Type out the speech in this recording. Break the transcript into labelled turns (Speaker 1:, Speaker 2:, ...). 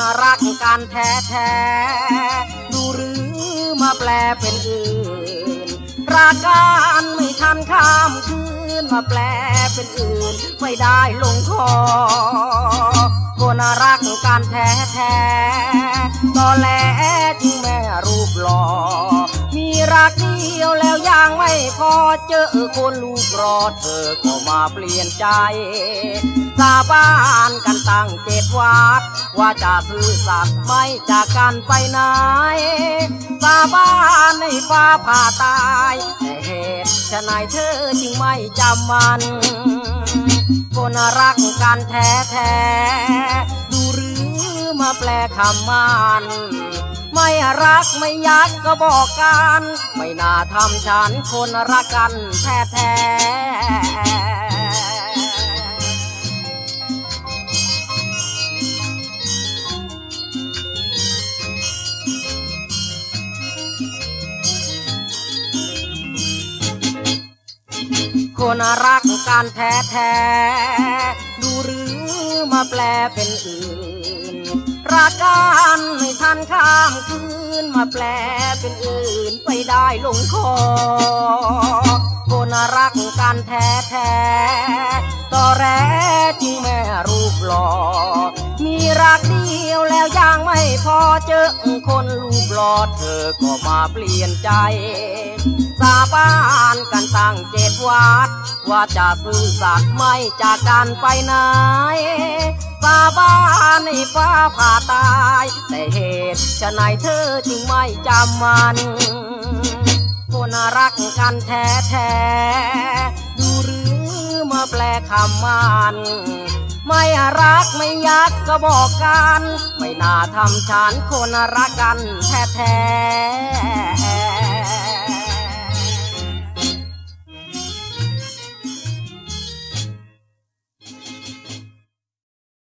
Speaker 1: นรักกันแท้แท้ดูหรือมาแปลเป็นอื่นรักกันไม่ทันข้ามคืนมาแปลเป็นอื่น ไม่ได้ลงคอคนรักกันแท้แท้ตอนแลจริง เดียวแล้วยังไม่พอเจอคนลูกรอเธอก็มาเปลี่ยนใจ สาบานกันตั้งเจ็ดวัด ว่าจะซื่อสัตย์ไม่จากกันไปไหน สาบานในฟ้าผ่าตายแต่เหตุฉะไหนเธอจึงไม่จำมัน คนรักกันแท้แท้ มาแปลคำมันไม่รักไม่ยักก็บอกกัน ไม่น่าทำฉันคนรักกันแท้แท้คนรักกันแท้แท้ดูหรือมาแปลเป็นอื่น รักกันไม่ทันข้ามคืนมาแปลเป็นอื่นไปได้ลงคอคนรักกันแท้แท้ต่อแรจริงแม่รูปหล่อ มีรักเดียวแล้วยังไม่พอเจอคนรูปหล่อเธอก็มาเปลี่ยนใจ สาบานกันตั้งเจ็ดวัดว่าจะซื่อสัตย์ไม่จากกันไปไหน สาบานในฟ้าผ่าตาย แต่เหตุฉะไหนเธอจึงไม่จำมันคนรักกันแท้แท้ดูหรือมาแปลคำมันไม่รักไม่ยักก็บอกกัน ไม่น่าทำฉันคนรักกันแท้แท้